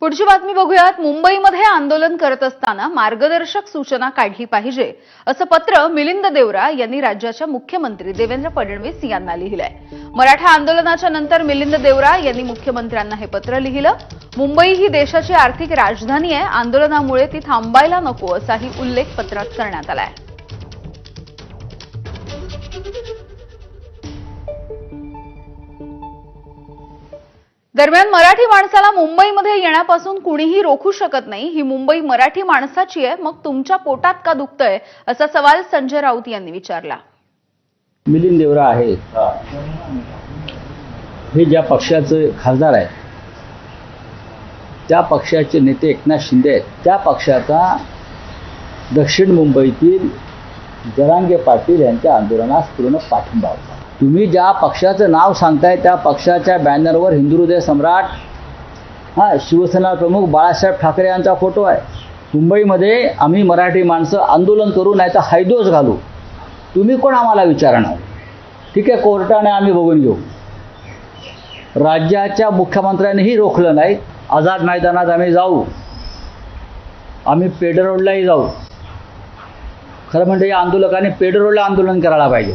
पुढची बातमी बघूयात. मुंबईमध्ये आंदोलन करत असताना मार्गदर्शक सूचना काढली पाहिजे असं पत्र मिलिंद देवरा यांनी राज्याच्या मुख्यमंत्री देवेंद्र फडणवीस यांना लिहिलंय. मराठा आंदोलनाच्या नंतर मिलिंद देवरा यांनी मुख्यमंत्र्यांना हे पत्र लिहिलं. मुंबई ही देशाची आर्थिक राजधानी आहे आंदोलनामुळे ती थांबायला नको असाही उल्लेख पत्रात करण्यात आलाय. दरम्यान मराठी माणसाला मुंबईमध्ये येण्यापासून कुणीही रोखू शकत नाही. ही मुंबई मराठी माणसाची आहे. मग तुमच्या पोटात का दुखतंय? असा सवाल संजय राऊत यांनी विचारला. मिलिंद देवरा आहे. हे ज्या पक्षाचे खासदार आहेत त्या पक्षाचे नेते एकनाथ शिंदे आहेत. त्या पक्षाचा दक्षिण मुंबईतील जरांगे पाटील यांच्या आंदोलनास पूर्ण पाठिंबा होता. तुम्ही ज्या पक्षाचं नाव सांगताय त्या पक्षाच्या बॅनरवर हिंदू हृदय सम्राट हां शिवसेना प्रमुख बाळासाहेब ठाकरे यांचा फोटो आहे. मुंबईमध्ये आम्ही मराठी माणसं आंदोलन करू नाही तर हायदोस घालू. तुम्ही कोण आम्हाला विचारणार? ठीक आहे कोर्टाने आम्ही बघून घेऊ. राज्याच्या मुख्यमंत्र्यांनीही रोखलं नाही. आझाद मैदानात आम्ही जाऊ. आम्ही पेडरोडलाही जाऊ. खरं म्हणजे या आंदोलकांनी पेड रोडला आंदोलन करायला पाहिजे.